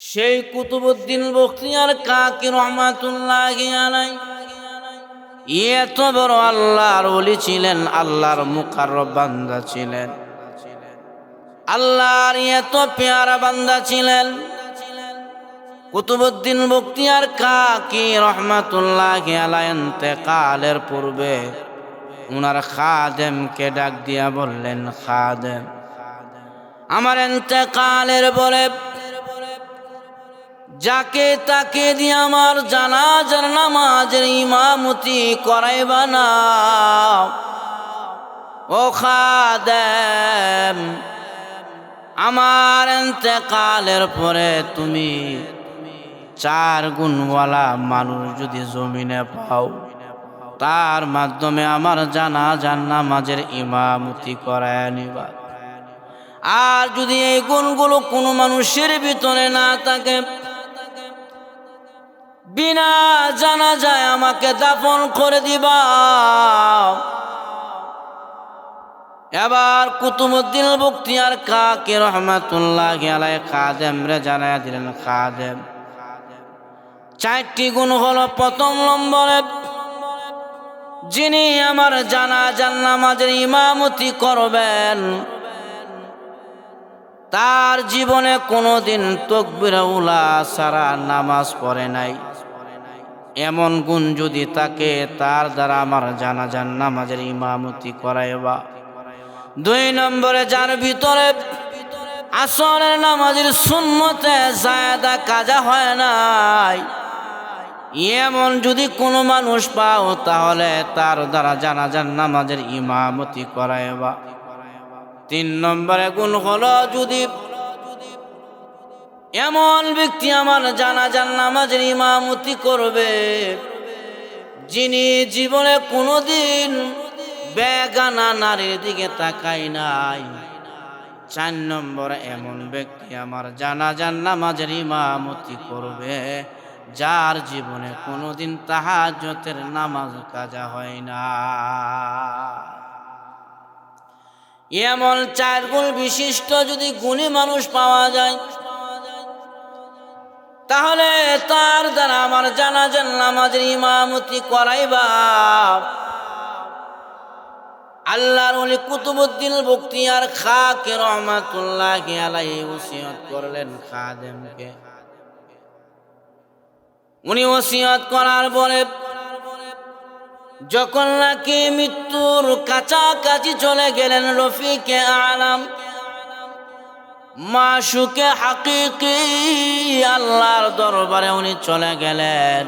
সেই কুতুবুদ্দিন বখতিয়ার কাকি রহমাতুল্লাহ আলাই এত বড় আল্লাহর ওলি ছিলেন, আল্লাহর মুখার বান্দা ছিলেন। আল্লাহর এত পেয়ারা বান্দা ছিলেন। কুতুবুদ্দিন বখতিয়ার কাকি রহমাতুল্লাহ আলাই কালের পূর্বে উনার খাদেমকে ডাক দিয়া বললেন, খাদেম, আমার এতেকালের পরে যাকে তাকে দিয়ে আমার জানাজার নামাজের ইমামতি করাইবা না। ও খাদেম, আমার এতেকালের পরে তুমি চার গুণওয়ালা মানুষ যদি জমিনে পাও, তার মাধ্যমে আমার জানাজার নামাজের ইমামতি করায় নিবা। আর যদি এই গুণগুলো কোনো মানুষের ভিতরে না থাকে বিনা জানা যায় আমাকে দাফন করে দিবা। এবার কুতুবুদ্দিন বক্তিয়ার কাকে রহমাতুল্লাহ আলাই খাদেম রে জানাই দিলেন খাদেম চারটি গুণ হলো, প্রথম নম্বরে, যিনি আমার জানা জান্নামাজের ইমামতি করবেন, তার জীবনে কোনোদিন তকবির উলা সারা নামাজ পড়ে নাই। এমন গুণ যদি তাকে, তার দ্বারা আমার জানাজান নামাজের ইমামতি করাইবা। দুই নম্বরে, যার ভিতরে আসরের নামাজের শূন্যতে জায়দা কাজা হয় নাই, এমন যদি কোনো মানুষ পাও, তাহলে তার দ্বারা জানাজান নামাজের ইমামতি করাইবা। তিন নম্বরে গুণ হলো যদি এমন ব্যক্তি আমার জানাজান নামাজের ইমামতি করবে, যিনি জীবনে কোনোদিন বেগানা নারীর দিকে তাকাই নাই। চার নম্বর, এমন ব্যক্তি আমার জানাজান নামাজের ইমামতি করবে, যার জীবনে কোনোদিন তাহাজতের নামাজ কাজা হয় না। এমন চার গুণ বিশিষ্ট যদি গুণী মানুষ পাওয়া যায় তাহলে তার দ্বারা আমার জানাজান নামাজের ইমামতি করাইবা। আল্লাহর ওলি কুতুবুদ্দিন বক্তিয়ার খাকে রহমাতুল্লাহ আলাই ওসিয়ত করলেন খাদেমকে। উনি ওসিয়ত করার পরে যখন নাকি মৃত্যুর কাছাকাছি চলে গেলেন রফিকে আলাম মাসুকে হাকিকি আল্লাহর দরবারে উনি চলে গেলেন।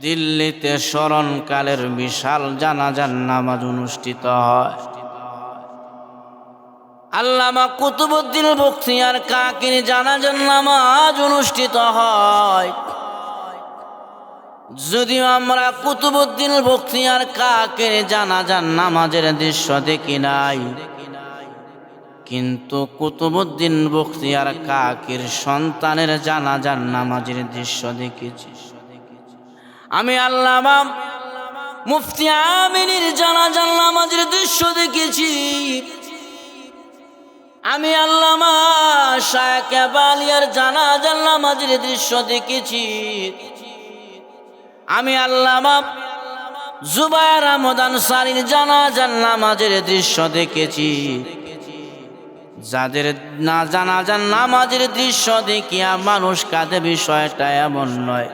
দিল্লিতে স্মরণকালের বিশাল জানাজান নামাজ অনুষ্ঠিত হয়। আল্লামা কুতুবুদ্দিন বক্তিয়ার কাকির জানাজান নামাজ অনুষ্ঠিত হয়। যদিও আমরা কুতুবুদ্দিন বক্তিয়ার কাকের জানাজান নামাজের দৃশ্য দেখি নাই কিন্তু কুতুবুদ্দিন বক্তিয়ার কাকির সন্তানের জানাজান নামাজের দৃশ্য দেখেছি। আমি আল্লামা মুফতি আমিনীর জানাজান নামাজের দৃশ্য দেখেছি। আমি আল্লামা শায়ক বালিয়ার জানাজান নামাজের দৃশ্য দেখেছি। আমি আল্লামা জুবায়ের রমদান সারির জানাজান নামাজের দৃশ্য দেখেছি। যাদের না জানাজান নামাজের দৃশ্য দেখিয়া মানুষ কাঁদে, বিষয়টা এমন নয়।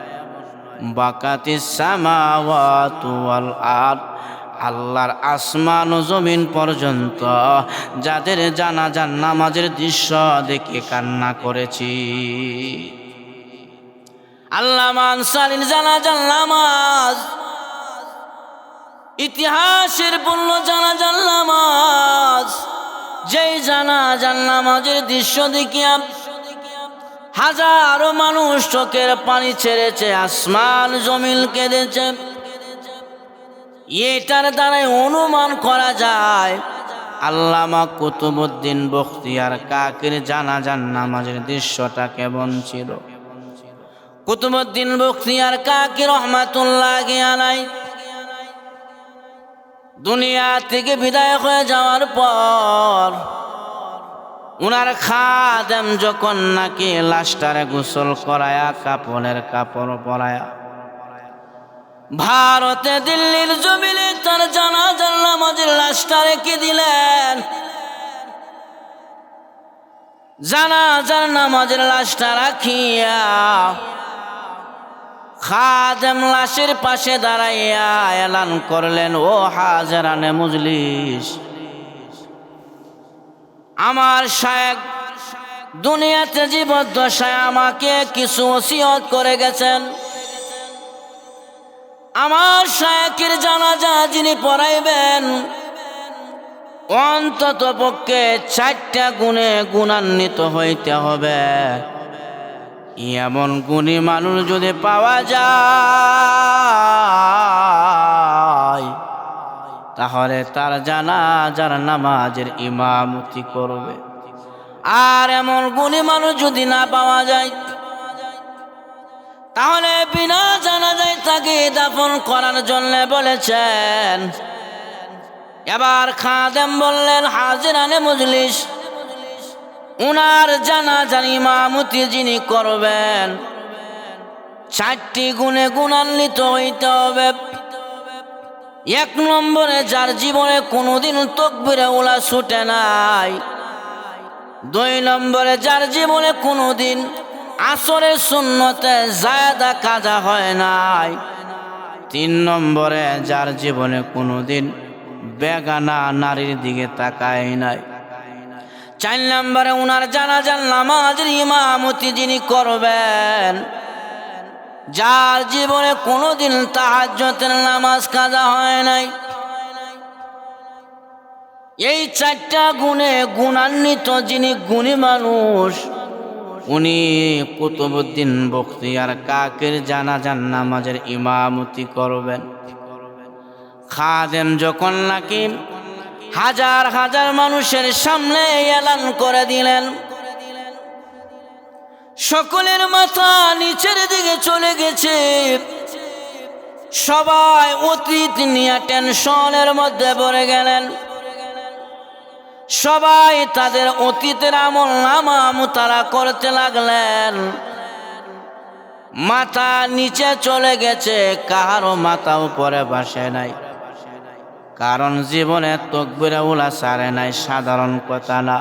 বাকাতি সামাওয়াতুয়াল আর আল্লাহর আসমান ও জমিন পর্যন্ত যাদের জানাজান নামাজের দৃশ্য দেখে কান্না করেছি। আল্লাহ মানসারির জানাজান নামাজ, ইতিহাসের বলল জানাজান নামাজ। যেই জানাজান নামাজের দৃশ্য দেখিয়া হাজারো মানুষ চোখের পানি ছেড়েছে, আসমান জমিল কেঁদেছে। এটার দ্বারাই অনুমান করা যায়, আল্লামা কুতুবুদ্দিন বখতিয়ার কাকের জানাজান নামাজের দৃশ্যটা কেমন ছিল? কুতুবুদ্দিন বখতিয়ার কাকি রহমাতুল্লাহ আলাই দুনিয়া থেকে বিদায় হয়ে যাওয়ার পর উনার খাদেম যখন নাকি লাশটারে গোসল করায়া, কাপড়ের কাপড় পরায়া, ভারতে দিল্লির জমিনে তার জানাজার নামাজের লাশটা রেখে দিলেন? জানাজার নামাজের লাশটা রাখিয়া খাদেম লাশের পাশে দাঁড়াইয়া এলান করলেন, ও হাজারানে মজলিস, আমার শায়েক দুনিয়াতে জীবদ্দশায় আমাকে কিছু ওসিয়ত করে গেছেন। আমার শায়েকের জানাজা যিনি পড়াইবেন অন্তত পক্ষে চারটা গুণে গুণান্বিত হইতে হবে। এমন গুণী মানুষ যদি পাওয়া যায়, তাহলে তার জানাজার নামাজের ইমামতি করবে। আর এমন গুণী মানুষ যদি না পাওয়া যায়, তাহলে বিনা জানা যায় তাকে দাফন করার জন্য বলেছেন, এবার খাদেম বললেন, হাজিরানে মজলিস উনার জানাজার ইমামতি যিনি করবেন, চারটি গুণে গুণান্বিত হইতে হবে। এক নম্বরে যার জীবনে কোনোদিন তকবিরে ওলা ছুটে নাই। দুই নম্বরে যার জীবনে কোনোদিন আসরের শূন্যতে জায়দা কাজা হয় নাই। তিন নম্বরে যার জীবনে কোনোদিন বেগানা নারীর দিকে তাকায় নাই। চার নম্বরে উনার জানাজার নামাজের ইমামতি যিনি করবেন, যার জীবনে কোনোদিন তাহাজ্জতের নামাজ কাজা হয় নাই। এই চারটা গুণে গুণান্বিত যিনি গুণী মানুষ, উনি কুতুবুদ্দিন বখতিয়ার কাকের জানাজান নামাজের ইমামতি করবেন। খাদেম যখন নাকি হাজার হাজার মানুষের সামনে এলান করে দিলেন। সকলের মাথা নিচের দিকে চলে গেছে। সবাই অতীত নিয়ে টেনশনের মধ্যে পড়ে গেলেন। সবাই তাদের অতীতের আমল নামা তারা করতে লাগলেন। মাথা নিচে চলে গেছে, কাহারও মাথা উপরে বাসে নাই। কারণ জীবনে তকবিরা উলা সারে নাই, সাধারণ কথা না।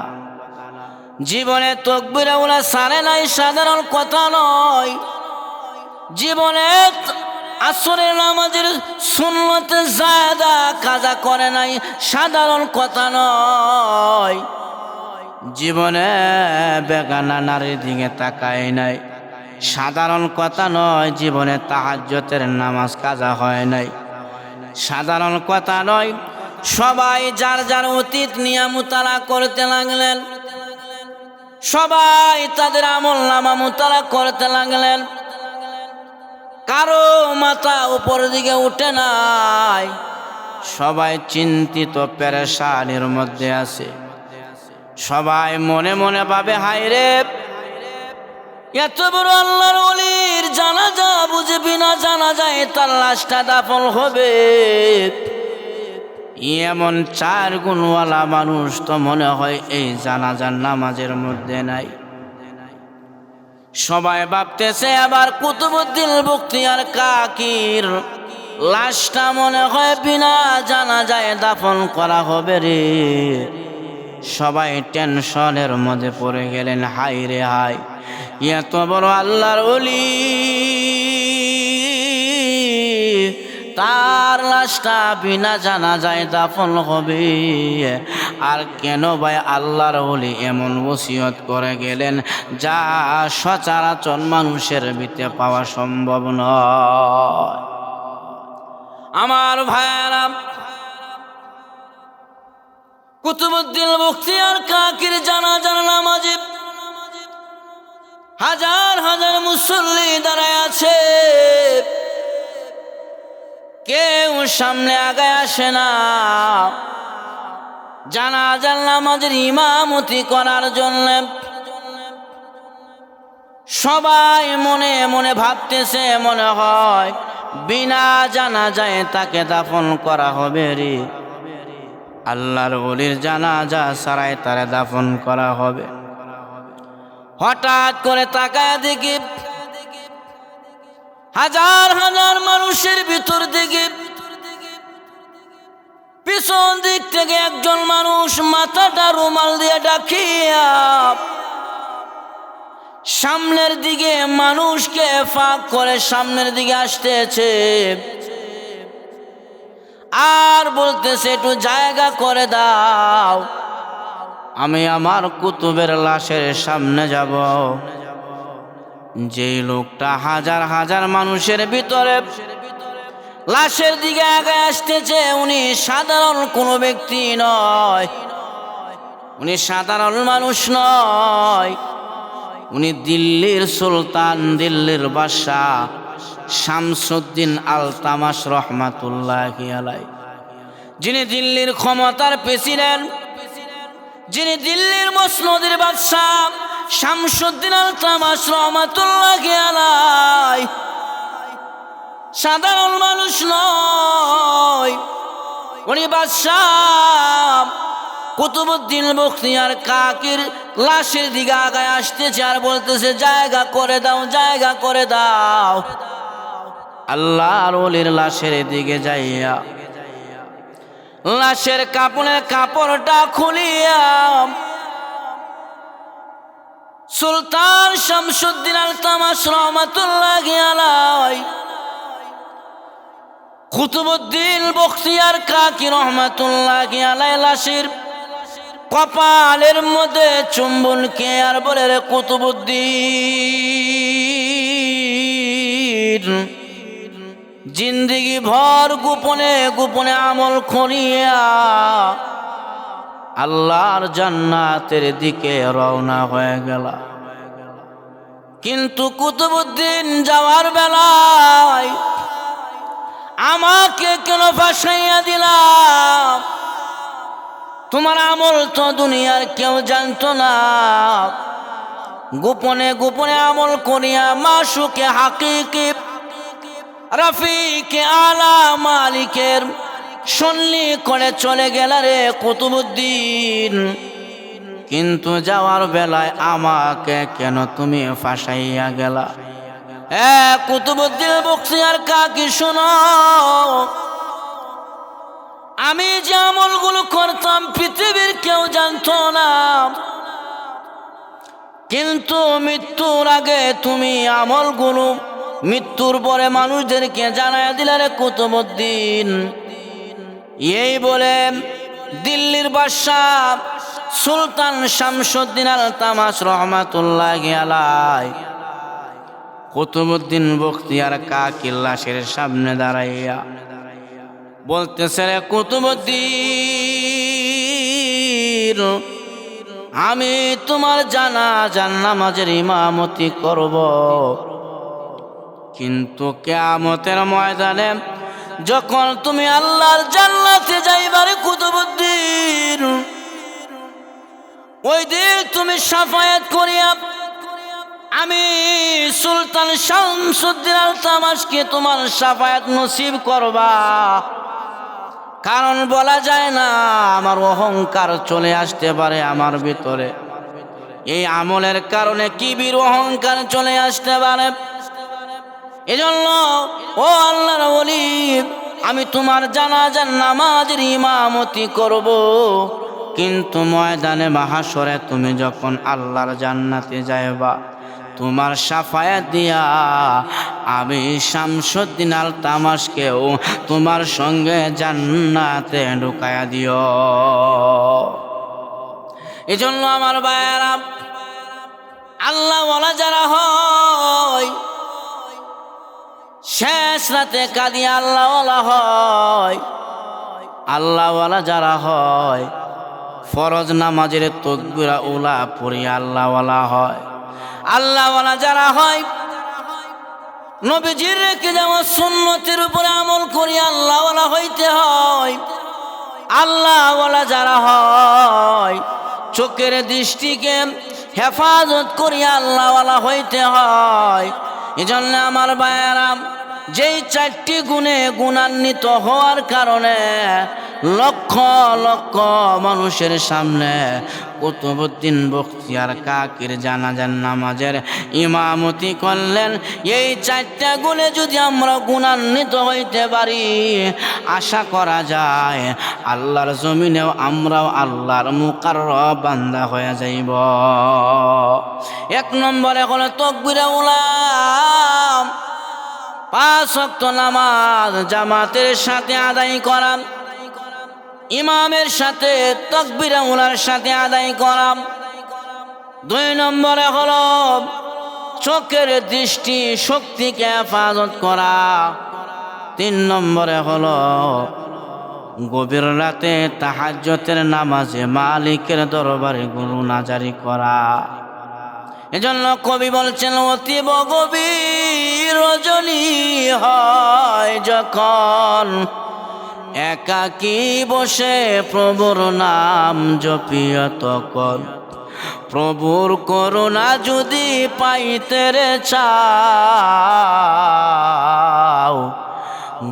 জীবনে তকবিরা উলা সারে নাই, সাধারণ কথা নয়। জীবনে আসরের নামাজের সুন্নতে জায়দা কাজা করে নাই, সাধারণ কথা নয়। জীবনে বেগানা নারীর দিকে তাকায় নাই, সাধারণ কথা নয়। জীবনে তাহাজ্যতের নামাজ কাজা হয় নাই। সাধারণ কথা নয়। সবাই যার যার অতীত নিয়ে করতে লাগলেন। সবাই তাদের আমল নামা মুতালা করতে লাগলেন। কারও মাথা উপর দিকে উঠে নাই। সবাই চিন্তিত, পেরেশানির মধ্যে আছে। সবাই মনে মনে ভাবে, হায় রে! এত বড় আল্লাহর অলির জানা যা বুঝে বিনা জানা যায়, তার লাশটা দাফল হবে। এমন চার গুণওয়ালা মানুষ তো মনে হয় এই জানাজার নামাজের মধ্যে নাই। সবাই ভাবতেছে আবার কুতুবুদ্দিন বক্তিয়ার কাকির লাশটা মনে হয় বিনা জানা যায় দাফন করা হবে রে। সবাই টেনশনের মধ্যে পড়ে গেলেন হাই রে হাই এত বড় আল্লাহর অলি তার লাশটা বিনা জানা যায় দাফন হবে। আর কেন ভাই আল্লাহর বলি এমন ওসিয়ত করে গেলেন যা সচরাচর মানুষের ভিতরে পাওয়া সম্ভব নয়। আমার ভাইয়ারা, কুতুবুদ্দিন বখতিয়ার কাকির জানা জানা নামাজে হাজার হাজার মুসল্লি দাঁড়ায় আছে। কেউ সামনে আগায় আসে না। জানাজার নামাজের ইমামতি করার জন্য সবাই মনে মনে ভাবতেছে, মনে হয় বিনা জানা যায় তাকে দাফন করা হবে রে। আল্লাহর অলির জানাজা সারাই তারা দাফন করা হবে। হঠাৎ করে তাকায় দেখি হাজার হাজার মানুষের ভিতর দিকে পিছন দিক থেকে একজন মানুষ মাথাটা রুমাল দিয়ে ডাকিয়া সামনের দিকে মানুষকে ফাঁক করে সামনের দিকে আসতেছে। আর বলতেছে, একটু জায়গা করে দাও। আমি আমার কুতুবের লাশের সামনে যাব। যেই লোকটা হাজার হাজার মানুষের ভিতরে লাশের দিকে আগে আসতেছে, উনি সাধারণ কোনো ব্যক্তি নয়। উনি সাধারণ মানুষ নয়। উনি দিল্লির সুলতান, দিল্লির বাদশাহ শামসুদ্দিন আল তামাস রহমাতুল্লাহ আলাই যিনি দিল্লির ক্ষমতার প্রেসিডেন্ট যিনি দিল্লির মসনদের বাদশাহ, শামসুদ্দিন আল তামাস রহমাতুল্লাহ আলাই সাধারণ মানুষ নয়, উনি বাদশাহ। কুতুবুদ্দিন বখতিয়ার কাকির লাশের দিকে আগায় আসতেছে আর বলতেছে, জায়গা করে দাও, জায়গা করে দাও। আল্লাহর ওলির লাশের দিকে যাইয়া লাশের কাপড়ের কাপড়টা খুলিয়া সুলতান শামসুদ্দিন আল তামাস রহমাতুল্লাহ আলাই কুতুবুদ্দিন বখতিয়ার কাকি রহমাতুল্লাহ আলাই লাশের কপালের মধ্যে চুম্বন কে আর বলে রে কুতুবুদ্দিন? জিন্দিগি ভর গোপনে গোপনে আমল করিয়া আল্লাহর জান্নাতের দিকে রওনা হয়ে গেল। কিন্তু কুতুবুদ্দিন যাওয়ার বেলায় আমাকে কেন ফাঁসাইয়া দিলাম তোমার আমল তো দুনিয়ার কেউ জানতো না। গোপনে গোপনে আমল করিয়া মাসুকে হাকিকে রফিকে আলা মালিকের সন্নি করে চলে গেল রে কুতুবুদ্দিন। কিন্তু যাওয়ার বেলায় আমাকে কেন তুমি ফাঁসাইয়া গেলা? এ কুতুবুদ্দিন বক্সি আর কাকি শোনো। আমি যে আমলগুলো করতাম পৃথিবীর কেউ জানতো না। কিন্তু মৃত্যুর আগে তুমি আমলগুলো মৃত্যুর পরে মানুষদেরকে জানায় দিলে রে কুতুবুদ্দিন। এই বলে দিল্লির বাদশাহ সুলতান শামসুদ্দিন আল তামাস রহমাতুল্লাহ আলাই কুতুবুদ্দিন বখতিয়ার কাকিল্লাসের সামনে দাঁড়াইয়া বলতেছে, রে কুতুবুদ্দিন, আমি তোমার জানা জান নামাজের ইমামতি করব। কিন্তু কেয়ামতের ময়দানে যখন তুমি আল্লাহর জান্নাতে যাইবারে কুতুবুদ্দিন, ওই দিন তুমি সাফায়াত করিয়া আমি সুলতান শামসুদ্দিন আল তামাসকে তোমার সাফায়াত নসিব করবা। কারণ বলা যায় না, আমার অহংকার চলে আসতে পারে আমার ভিতরে। এই আমলের কারণে কিবির অহংকার চলে আসতে পারে? এজন্য, ও আল্লাহর বলি আমি তোমার জানাজার নামাজের ইমামতি করব। কিন্তু ময়দানে মাহাসরে তুমি যখন আল্লাহর জান্নাতে যাইবা, তোমার সাফায়াত দিয়া আমি শামসুদ্দিন আল তামাসকেও তোমার সঙ্গে জান্নাতে ঢুকায়া দিও। এজন্য আমার বায়ারা আল্লাহ বলা যারা হয় শেষ রাতে কাঁদি আল্লাহওয়ালা হয়। আল্লাহওয়ালা যারা হয়, ফরজ নামাজের তকবিরা উলা পড়ি আল্লাহওয়ালা হয়। আল্লাহওয়ালা যারা হয়, নবীজির রেখে যাওয়া সুন্নতির উপরে আমল করি আল্লাহওয়ালা হইতে হয়। আল্লাহওয়ালা যারা হয়, চোখের দৃষ্টিকে হেফাজত করি আল্লাহওয়ালা হইতে হয়। এজন্য আমার বায়ারাম যেই চারটি গুণে গুণান্বিত হওয়ার কারণে লক্ষ লক্ষ মানুষের সামনে কুতুবুদ্দিন বখতিয়ার কাকির জানাজান নামাজের ইমামতি করলেন। এই চারটা গুণে যদি আমরা গুণান্বিত হইতে পারি, আশা করা যায় আল্লাহর জমিনেও আমরাও আল্লাহর মুকার বান্দা হয়ে যাইব। এক নম্বরে হলো তকবিরে উলাম পাঁচ নামাজ জামাতের সাথে আদায় করা ইমামের সাথে তকবিরা উলার সাথে আদায় করা দুই নম্বরে হল চোখের দৃষ্টি শক্তিকে হেফাজত করা। তিন নম্বরে হল গভীর রাতে তাহাজ্যতের নামাজে মালিকের দরবারে গুরু নাজারি করা। এজন্য কবি বলছেন অতীব গভীর রজনী হয় যখন একাকী বসে প্রভুর নাম জপিয় তখন। প্রভুর করুণা যদি পাইতে রে চাও,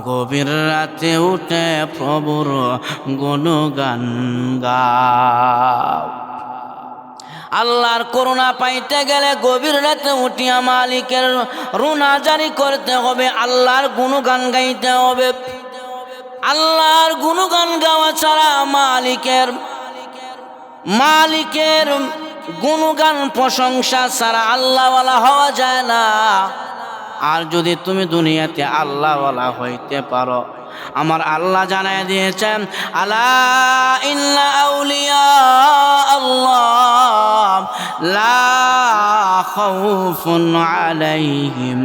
গভীর রাতে উঠে প্রভুর গুণগান গাও। আল্লাহর করুণা পাইতে গেলে গভীর রাতে উঠিয়া মালিকের রুনা জারি করতে হবে, আল্লাহর গুণগান গাইতে হবে। আল্লাহর গুণগান গাওয়া ছাড়া মালিকের মালিকের গুণগান প্রশংসা ছাড়া আল্লাহওয়ালা হওয়া যায় না। আর যদি তুমি দুনিয়াতে আল্লাহওয়ালা হইতে পারো, আমার আল্লাহ জানায় দিয়েছেন, আলা ইন্না আউলিয়া আল্লাহ, লা আলাইহিম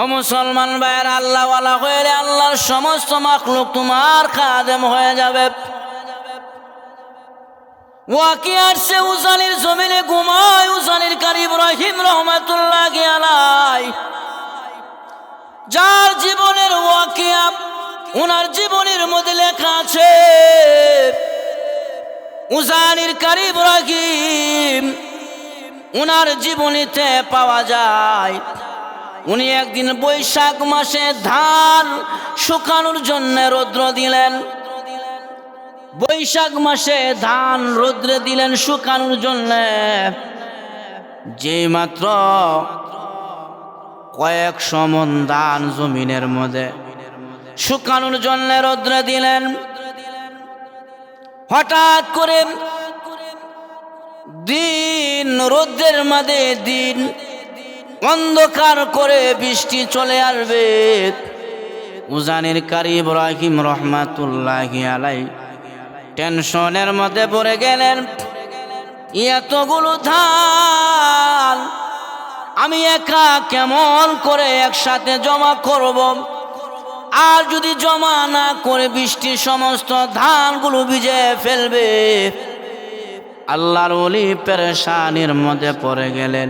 ও মুসলমান ভাইয়ের, আল্লাহওয়ালা হয়ে আল্লাহর সমস্ত মাখলুক তোমার খাদেম হয়ে যাবে। ওয়াকিয়ার সে উজানির জমিনে ঘুমায়, উজানির কারি ইব্রাহিম রহমাতুল্লাহ আলাই যার জীবনের ওয়াকিয়া ওনার জীবনের মধ্যে লেখা আছে, উজানির কারি ইব্রাহিম ওনার জীবনীতে পাওয়া যায়। উনি একদিন বৈশাখ মাসে ধান শুকানোর জন্য রৌদ্র দিলেন। বৈশাখ মাসে ধান রোদ্রে দিলেন শুকানোর জন্য। যে মাত্র কয়েক সমন ধান জমিনের মধ্যে শুকানোর জন্য রৌদ্রে দিলেন। হঠাৎ করে দিন রোদ্রের মাঝে দিন অন্ধকার করে বৃষ্টি চলে আসবে। উজানির কারি ইব্রাহিম রহমাতুল্লাহ আলাই টেনশনের মধ্যে পড়ে গেলেন। এতগুলো ধান আমি একা কেমন করে একসাথে জমা করব? আর যদি জমা না করে বৃষ্টি সমস্ত ধানগুলো ভিজে ফেলবে? আল্লাহর ওলি পেরেশানির মধ্যে পড়ে গেলেন।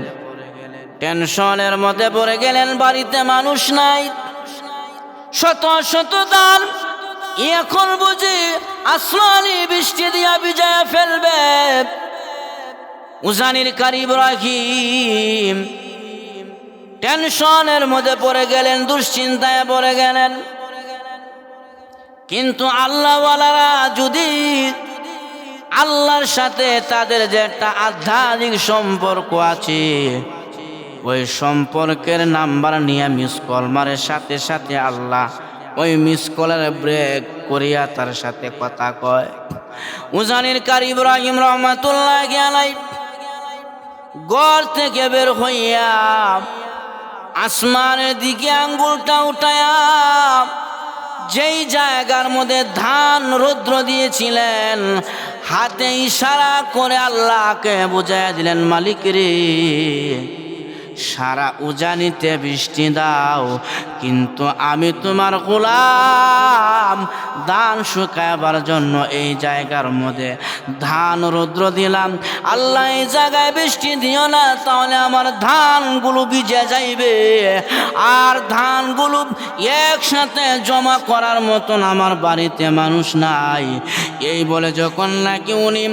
টেনশনের মধ্যে পড়ে গেলেন, বাড়িতে মানুষ নাই। শত শত দান এখন বুঝি আসমানি বৃষ্টি দিয়া বিজয় ফেলবে। উজানির কারি ইব্রাহিম? টেনশনের মধ্যে পড়ে গেলেন, দুশ্চিন্তায় পড়ে গেলেন। কিন্তু আল্লাহওয়ালারা যদি আল্লাহর সাথে তাদের যে একটা আধ্যাত্মিক সম্পর্ক আছে, ওই সম্পর্কের নাম্বার নিয়ে মিস কলমারের সাথে সাথে আল্লাহ ওই মিস কলের ব্রেক করিয়া তার সাথে কথা কয়। উজানির কার ইব্রাহিম রহমাতুল্লাহ গেলাই গড় থেকে বের হইয়া আসমানের দিকে আঙ্গুলটা উঠায়া যেই জায়গার মধ্যে ধান রৌদ্র দিয়েছিলেন, হাতে ইশারা করে আল্লাহকে বুঝাইয়া দিলেন, মালিক রে, সারা উজানিতে বৃষ্টি দাও কিন্তু আমি তোমার গোলাম। ধান শুকাবার জন্য এই জায়গার মধ্যে ধান, রৌদ্র দিলাম। আল্লাহ এই জায়গায় বৃষ্টি দিও না, তাহলে আমার ধানগুলো ভিজে যাইবে। আর ধানগুলো একসাথে জমা করার মতন আমার বাড়িতে মানুষ নাই। এই বলে যখন নাকি উনি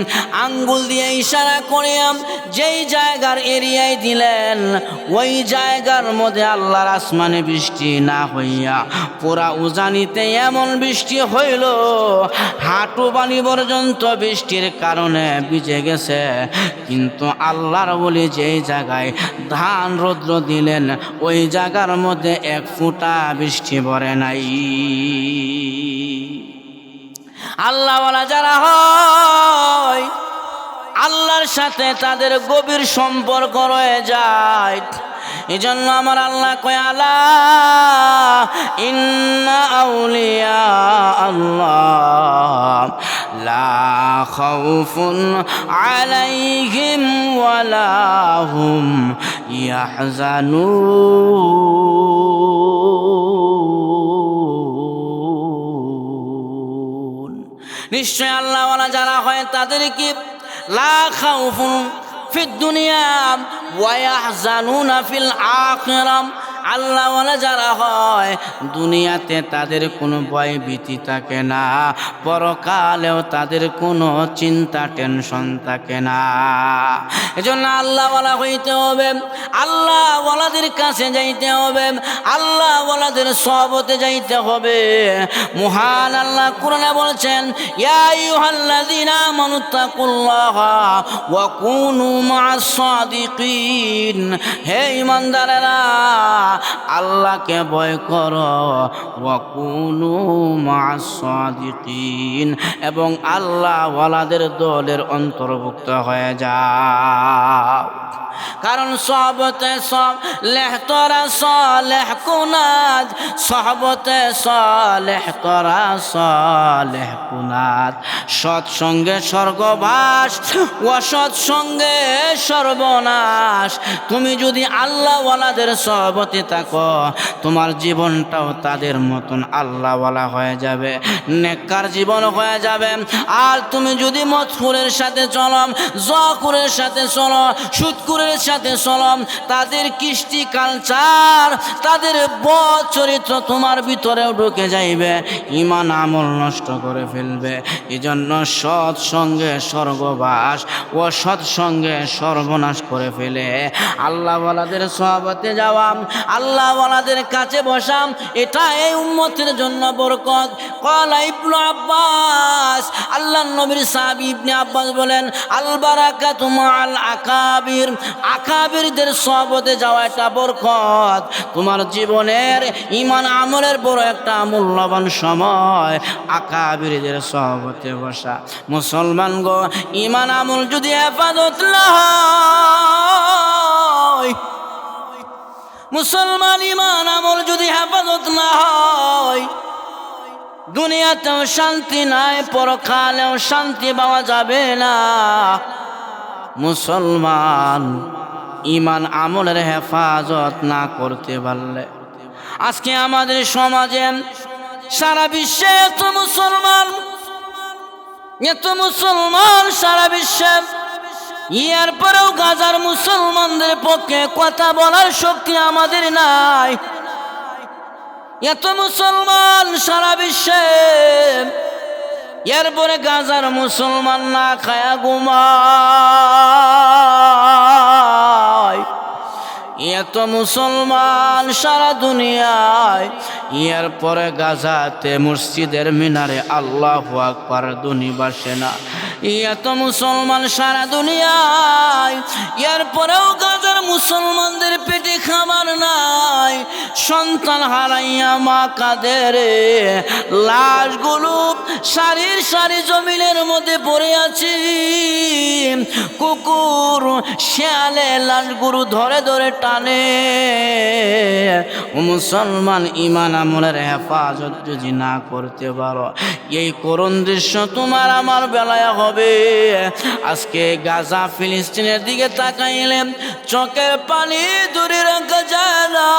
আঙ্গুল দিয়ে ইশারা করিয়াম যেই জায়গার এরিয়ায় দিলেন, ওই জায়গার মধ্যে আল্লাহর আসমানে বৃষ্টি না হইয়া পুরা উজানিতে এমন বৃষ্টি হইল, হাঁটু বানি পর্যন্ত বৃষ্টির কারণে ভিজে গেছে। কিন্তু আল্লাহর বলি যেই জায়গায় ধান রৌদ্র দিলেন, ওই জায়গার মধ্যে এক ফুটা বৃষ্টি পড়ে নাই। আল্লাহওয়ালা যারা হয়, আল্লাহর সাথে তাদের গভীর সম্পর্ক রয়ে যায়। এই জন্য আমার আল্লাহ কয় আল্লাহ ইন্না আউলিয়া আল্লাহ, লা খাউফুন আলাইহিম ওয়ালা নিশ্চয় আল্লাহওয়ালা যারা হয় তাদেরকে লা খাউফুন ফিদ দুনিয়া ওয়া ইয়াহজানুনা ফিল আখিরাম আল্লাহওয়ালা যারা হয়, দুনিয়াতে তাদের কোনো ভয় ভীতি থাকে না, পরকালেও তাদের কোনো চিন্তা, টেনশন থাকে না। এজন্য আল্লাহওয়ালা হইতে হবে, আল্লাহওয়ালাদের কাছে যাইতে হবে, আল্লাহওয়ালাদের সবতে যাইতে হবে। মহান আল্লাহ কোরআনে বলছেন হে ইমানদারেরা আল্লাহকে ভয় করো। ওয়াকুনু মাসাদিকিন এবং আল্লাহ ওয়ালাদের দলের অন্তর্ভুক্ত হয়ে যাও। কারণ সবতে সব লেহ তোরা সলেহ কুনাজ সহবতে সলেহ তোরা সলেহ কুনাজ সৎসঙ্গে স্বর্গবাস অসৎ সঙ্গে সর্বনাশ। তুমি যদি আল্লাহওয়ালাদের সহবতে থাকো। তোমার জীবনটাও তাদের মতন আল্লাহওয়ালা হয়ে যাবে, নেককার জীবন হয়ে যাবে। আর তুমি যদি মতখুরের সাথে চলো জকুরের সাথে চলো সুৎকুরের সাথে চলো, তাদের কৃষ্টি কালচার, তাদের বদ চরিত্র তোমার ভিতরেও ঢুকে যাইবে ইমান আমল নষ্ট করে ফেলবে। এই জন্য সৎ সঙ্গে স্বর্গবাস ও সৎ সঙ্গে সর্বনাশ করে ফেলে। আল্লাহওয়ালাদের সহবতে যাওয়াম আল্লাহওয়ালাদের কাছে বসাম এটা এই উম্মতের জন্য বরকত। কলা ইবনু আব্বাস আল্লাহ নবীর সাহাব ইবনে আব্বাস বলেন আল বারাকাতু মাআল আকাবির, আকাবিরদের সবতে যাওয়া একটা বরকত। তোমার জীবনের ইমান আমলের বড় একটা মূল্যবান সময় আকাবিরদের সহবতে বসা। মুসলমান গো ইমান আমল যদি হেফাজত না হয় মুসলমান ইমান আমল যদি হেফাজত না হয়, দুনিয়াতেও শান্তি নাই, পরকালেও শান্তি পাওয়া যাবে না। মুসলমান ইমান আমলের হেফাজত না করতে পারলে, আজকে আমাদের সমাজে সারা বিশ্বে এত মুসলমান এত মুসলমান সারা বিশ্বে ইয়ার পরেও গাজার মুসলমানদের পক্ষে কথা বলার শক্তি আমাদের নাই। এত মুসলমান সারা বিশ্বে। এরপরে গাজার মুসলমান না খায়া ঘুমায়। এত মুসলমান সারা দুনিয়ায় ইয়ার পরে গাজাতে মসজিদের মিনারে আল্লাহ আকবার দুনি বাসে না। এত মুসলমান সারা দুনিয়ায়, ইয়ার পরেও গাজার মুসলমানদের পেটে খাবার নাই। সন্তান হারাইয়া মা কাদের লাশগুলো সারির সারি জমিনের মধ্যে পড়ে আছি। কুকুর শেয়ালে লাশগুলো ধরে ধরে টানে। মুসলমান ইমান আমলের হেফাজত যদি না করতে পারো, এই করুণ দৃশ্য তোমার আমার বেলায় হবে। আজকে গাজা ফিলিস্তিনের দিকে তাকাইলে চোখের পানি দূরে রাখা যায় না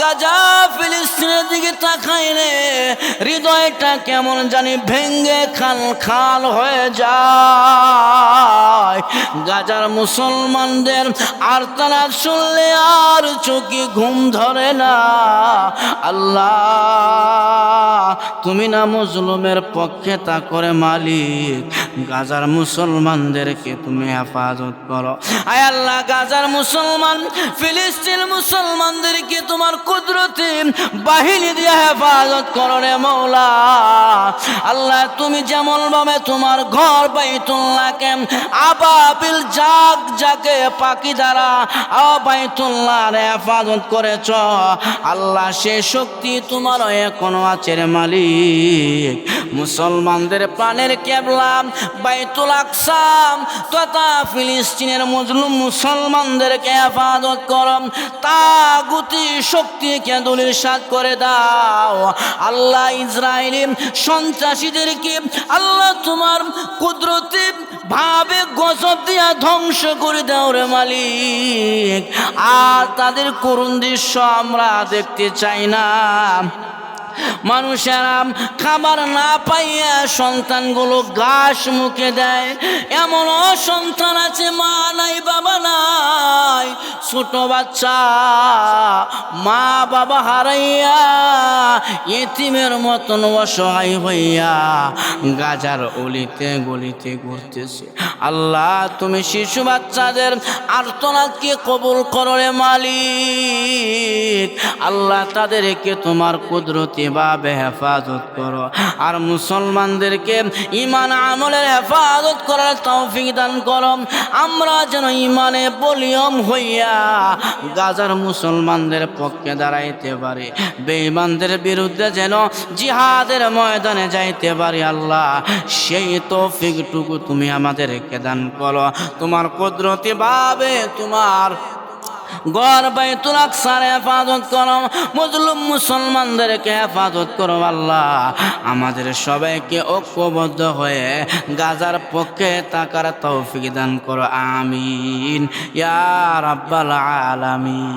গাজা ফিলিস্তিনের দিকে তাকাইলে হৃদয়টা কেমন জানি ভেঙ্গে খাল খাল হয়ে যায়। গাজার মুসলমানদের আর তারা শুনলে আর চোখে ঘুম ধরে না। আল্লাহ, তুমি না মুসলুমের পক্ষে তা করে মালিক। গাজার মুসলমানদেরকে তুমি হেফাজত করো। আয় আল্লাহ, গাজার মুসলমান, ফিলিস্তিন মুসলমানদেরকে তোমার কুদরতি বাহিনী দিয়ে হেফাজত করো রে মৌলা আল্লাহ, তুমি যেমন ভাবে তোমার ঘর বাইতুল্লাহকে আবাবিল জাগ যাকে পাখি দ্বারা আবাইতুল্লাহর হেফাজত করেছ, আল্লাহ সে শক্তি তোমার এখনও আছে মালিক। মুসলমানদের প্রাণের কেবলা, বাইতুল আকসাম তথা ফিলিস্তিনের মজলুম মুসলমানদেরকে হেফাজত করম তা তাগুতি শক্তিকে দলিল সাত করে দাও। আল্লাহ ইসরায়েলি সন্ত্রাসীদেরকে, আল্লাহ তোমার কুদরতি ভাবে গজব দিয়া ধ্বংস করে দাও রে মালিক। আর তাদের করুণ দৃশ্য আমরা দেখতে চাই না। মানুষেরা খাবার না পাইয়া সন্তানগুলো ঘাস মুখে দেয়। এমন সন্তান আছে, মা নাই, বাবা নাই। ছোট বাচ্চা মা বাবা হারাইয়া এতিমের মতন অসহায় হইয়া গাজার অলিতে গলিতে ঘুরতেছে। আল্লাহ, তুমি শিশু বাচ্চাদের আর্তনাদকে কবুল করো রে মালিক। আল্লাহ, তাদেরকে তোমার কুদরতি ভাবে হেফাজত করো। আর মুসলমানদেরকে ইমান আমলের হেফাজত করার তৌফিক দান করো। আমরা যেন ইমানে বলিয়ম হইয়া গাজার মুসলমানদের পক্ষে দাঁড়াইতে পারি। বেঈমানদের বিরুদ্ধে যেন জিহাদের ময়দানে যাইতে পারি আল্লাহ। সেই তৌফিকটুকু তুমি আমাদেরকে দান করো। তোমার কুদরতি ভাবে তোমার গড় বাইতুল আকসার হেফাজত করো, মজলুম মুসলমানদেরকে হেফাজত করো আল্লাহ। আমাদের সবাইকে ঐক্যবদ্ধ হয়ে গাজার পক্ষে তাকার তৌফিক দান করো, আমিন। ইয়া রাব্বাল আলামিন।